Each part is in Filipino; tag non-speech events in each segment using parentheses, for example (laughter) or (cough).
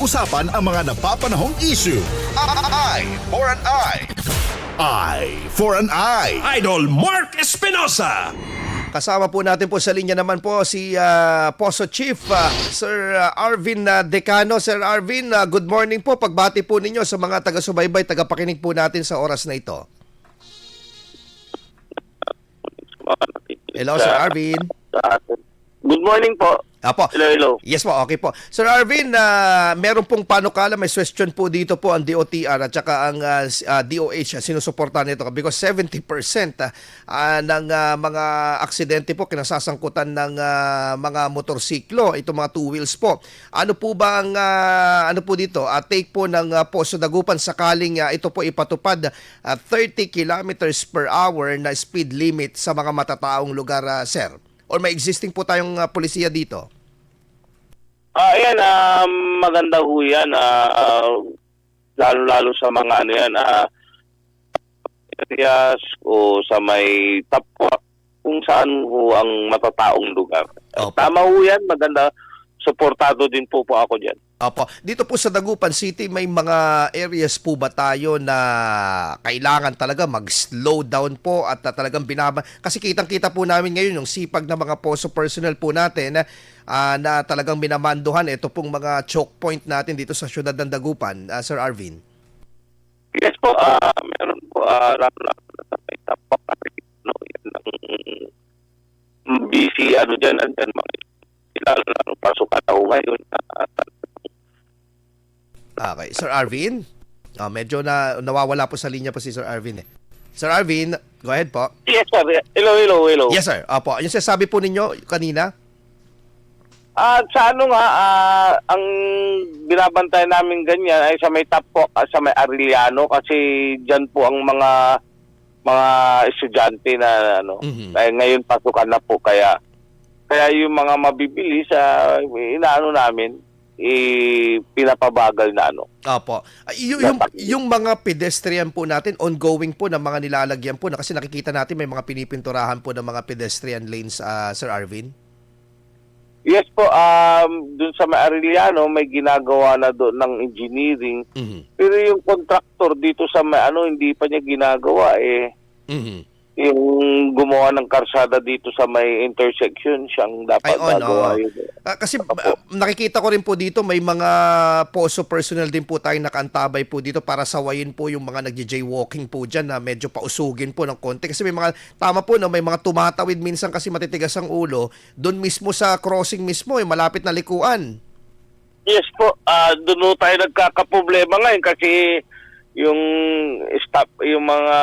Pag-usapan ang mga napapanahong issue. Eye for an eye. Eye for an eye. Idol Mark Espinosa. Kasama po natin po sa linya naman po si ah, Poso Chief, ah, Sir ah, Arvin ah, Decano. Sir Arvin, ah, good morning po. Pagbati po ninyo sa mga taga-subaybay, tagapakinig po natin sa oras na ito. Hello, Sir Arvin. Good morning po. Apo. Hello, hello. Yes po, okay po. Sir Arvin, uh, meron pong panukala, may question po dito po ang DOTR at saka ang ah, s- ah, DOH, uh, sinusuportahan nito because 70% ah, ah, ng ah, mga aksidente po kinasasangkutan ng ah, mga motorsiklo, ito mga two wheels po. Ano po ba ang ah, ano po dito? Ah, take po ng ah, Poso Dagupan sakaling ah, ito po ipatupad ah, 30 kilometers per hour na speed limit sa mga matataong lugar, ah, sir? Or may existing po tayong ah, polisiya dito? Ah, ayan, ah, maganda ho yan. ah, ah, lalo-lalo sa mga ano yan, ah, areas o sa may tapwa kung saan ho ang matataong lugar. Opo. Tama ho yan, maganda. Suportado din po po ako dyan. Opo. Dito po sa Dagupan City, may mga areas po ba tayo na kailangan talaga mag-slow down po at na talagang binaba... Kasi kitang-kita po namin ngayon yung sipag ng mga poso personnel po natin ah, na talagang minamanduhan ito pong mga choke point natin dito sa syudad ng Dagupan, ah, Sir Arvin. Yes po, ah, meron po, uh, lalo-lalo na sa may tapwa. No, yan ang busy, ano dyan, andyan mga lalo-lalo pasukan ako ngayon. ah, Okay. Sir Arvin? Ah, medyo na nawawala po sa linya po si Sir Arvin eh. Sir Arvin, go ahead po. Yes, sir. Hello, hello, hello. Yes, sir. Opo. Yung sinasabi po ninyo kanina? At sa ano nga, ah, ang binabantay namin ganyan ay sa may Tapo, ah, sa may Arellano kasi diyan po ang mga mga estudyante na ano, Mhm. ay ngayon pasukan na po kaya kaya yung mga mabibili sa inaano namin eh pinapabagal na ano. Opo. Ah, y- yung, yung mga pedestrian po natin, ongoing po na mga nilalagyan po na kasi nakikita natin may mga pinipinturahan po ng mga pedestrian lanes, ah, Sir Arvin. Yes po, um, dun sa may Arellano may ginagawa na doon ng engineering Mhm. pero yung contractor dito sa may ano hindi pa niya ginagawa eh Mhm. Yung gumawa ng karsada dito sa may intersection siyang dapat Ay, oh, no. gagawa yun. Ah, kasi ah, nakikita ko rin po dito may mga poso personnel din po tayong nakaantabay po dito para sawayin po yung mga nagja-jaywalking po dyan na medyo pausugin po ng konti. Kasi may mga, tama po na may mga tumatawid minsan kasi matitigas ang ulo, doon mismo sa crossing mismo, yung malapit na likuan. Yes po, ah doon tayo nagkakaproblema ngayon kasi yung stop yung mga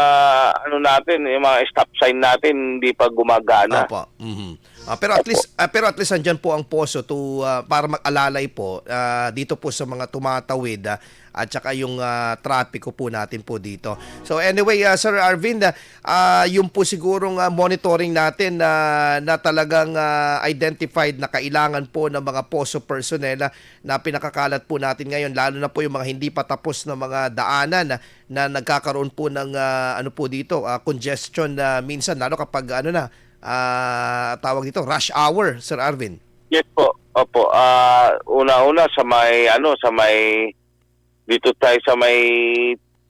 ano natin, yung mga stop sign natin hindi pa gumagana. Opo. Mhm. Ah, pero at least ah, pero at least andyan po ang poso to ah, para mag-alalay po ah, dito po sa mga tumatawid ah, at saka yung uh, trapiko po natin po dito. So anyway, ah, Sir Arvin, ah, yung po sigurong ah, monitoring natin na na talagang ah, identified na kailangan po ng mga poso personnel ah, na pinakakalat po natin ngayon lalo na po yung mga hindi pa tapos na mga daanan na, na nagkakaroon po ng ah, ano po dito, ah, congestion na minsan lalo kapag ano na ah, tawag dito rush hour, Sir Arvin. Yes po. Opo. Ah una-una sa may ano sa may dito tayo sa may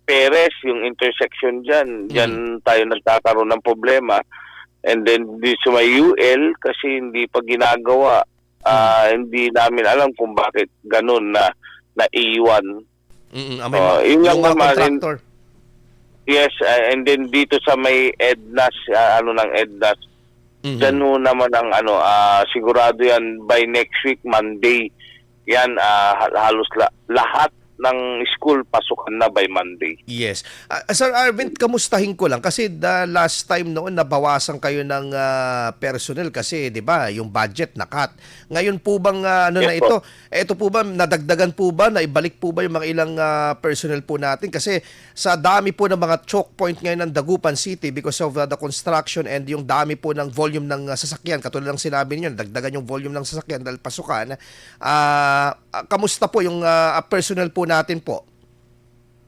Perez, yung intersection diyan. Diyan tayo nagkakaroon ng problema. And then di sa may UL kasi hindi pa ginagawa. Ah hindi namin alam kung bakit ganun na naiwan. Mm, ah, may Oh, mga, yun lang yung mga contractor. Yes, ah, and then dito sa may EDNAS, ah, ano ng EDNAS, Mhm. Diyan ho naman ang ano, ah, sigurado yan by next week, Monday. Yan, ah, ha- halos la- lahat ng school pasukan na by Monday. Yes. Ah, Sir Arvin, kamustahin ko lang kasi the last time noon nabawasan kayo ng ah, personnel kasi 'di ba, yung budget na cut. Ngayon po bang ah, ano na Yes ito? Ito po ba nadagdagan po ba na ibalik po ba yung mga ilang ah, personnel po natin kasi sa dami po ng mga choke point ngayon ng Dagupan City because of ah, the construction and yung dami po ng volume ng ah, sasakyan katulad ng sinabi niyo, dagdagan yung volume ng sasakyan dahil pasukan. Ah, kamusta po yung ah, personnel po natin po?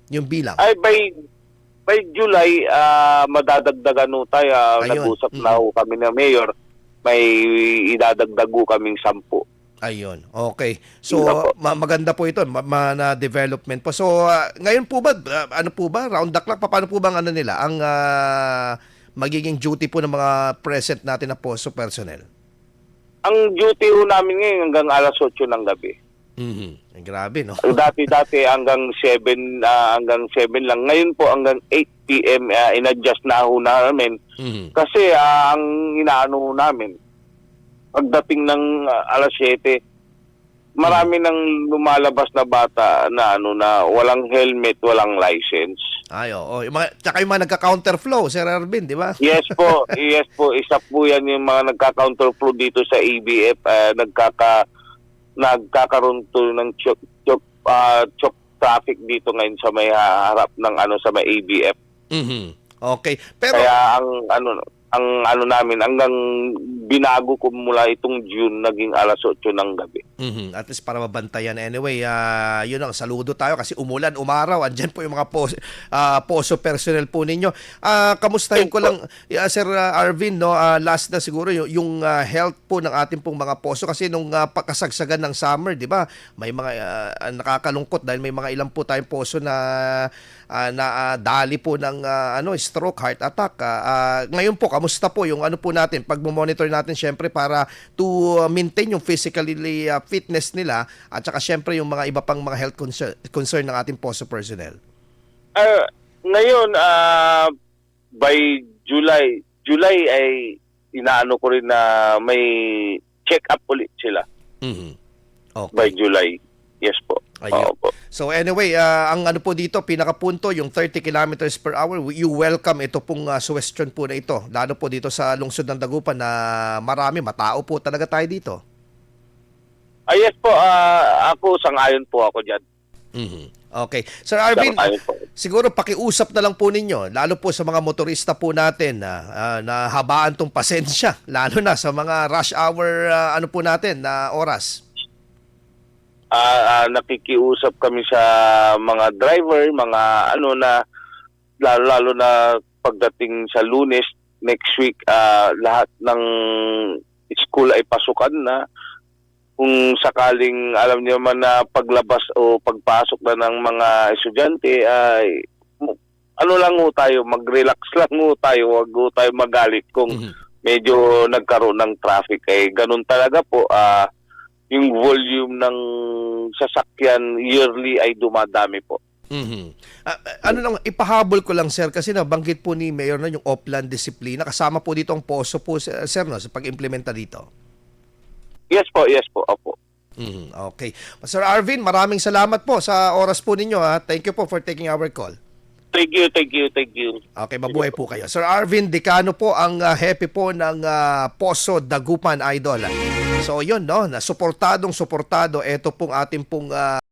Yung bilang. Ay, by by July, ah, madadagdagan ho tayo. Ayun. Nag-usap na ho kami ng mayor. May idadagdag ho kaming sampu. Ayun. Okay. So na po. ma- maganda po ito, ma- ma- na development po. So ah, ngayon po ba ah, ano po ba round the clock paano po bang ano nila ang ah, magiging duty po ng mga present natin na posto personnel? Ang duty ho namin ngayon hanggang alas 8 ng gabi. Mhm. Ay, grabe no. Dati-dati hanggang 7 ah, hanggang 7 lang. Ngayon po hanggang 8 PM ah, in-adjust na ho namin Mhm. kasi ah, ang inaano namin pagdating ng ah, alas 7 marami nang lumalabas na bata na ano na walang helmet, walang license. Ay, oo. Yung mga, tsaka yung mga nagka-counterflow, Sir Arvin, di ba? Yes po, (laughs) yes po, isa po 'yan yung mga nagka-counterflow dito sa ABF, ah, nagkaka nagkakaroon to ng chok chok ah, chok traffic dito ngayon sa may harap ng ano sa may ABF. Mhm. Okay. Pero Kaya ang ano ang ano namin hanggang binago ko mula itong June naging alas 8 ng gabi. Mhm, At least para mabantayan. Anyway, ah, yun ang saludo tayo kasi umulan, umaraw. Andyan po yung mga pos, ah, poso personnel po ninyo. Ah, kamustahin ko lang, ah, Sir Arvin, no, ah, last na siguro yung, yung ah, health po ng ating pong mga poso. Kasi nung ah, pagkasagsagan ng summer, di ba, may mga ah, nakakalungkot dahil may mga ilang po tayong poso na ah, na ah, dali po ng ah, ano stroke, heart attack. Ah, ah, ngayon po, kamusta po yung ano po natin, pag-monitor natin syempre para to uh, maintain yung physically uh, fitness nila at saka syempre yung mga iba pang mga health concern, concern ng ating poso personnel. Ah, ngayon ah, by July, July ay inaano ko rin na may check up ulit sila Mhm. by Okay. July. Ayun. Oo po. So anyway, ah, ang ano po dito, pinakapunto, yung 30 kilometers per hour, you welcome ito pong uh, suggestion po na ito. Lalo po dito sa lungsod ng Dagupan na marami, matao po talaga tayo dito. Ah, yes po, ah, ako sangayon po ako diyan. Mhm. Okay. Sir Arvin, siguro pakiusap na lang po ninyo, lalo po sa mga motorista po natin na, ah, na habaan tong pasensya, (laughs) lalo na sa mga rush hour ah, ano po natin na oras. Ah, ah, nakikiusap kami sa mga driver, mga ano na lalo lalo na pagdating sa Lunes next week ah, lahat ng school ay pasukan na. Kung sakaling alam niyo man na paglabas o pagpasok na ng mga estudyante ay ano lang ho tayo, mag-relax (laughs) lang ho tayo, wag ho tayo magalit kung Mhm. medyo nagkaroon ng traffic. Eh ganun talaga po. Ah yung volume ng sasakyan yearly ay dumadami po. Mhm. Ah, ah, ano lang, ipahabol ko lang sir kasi nabanggit po ni Mayor na yung Oplan disiplina kasama po dito ang poso po sir no, sa pag-implementa dito. Yes po, yes po, opo. Mhm. Okay. Sir Arvin, maraming salamat po sa oras po ninyo ha. Thank you po for taking our call. Thank you, thank you, thank you. Okay, mabuhay po kayo. Sir Arvin Decano po ang uh, happy po ng ah, Poso Dagupan Idol. So yun no, na suportadong suportado ito pong ating pong ah,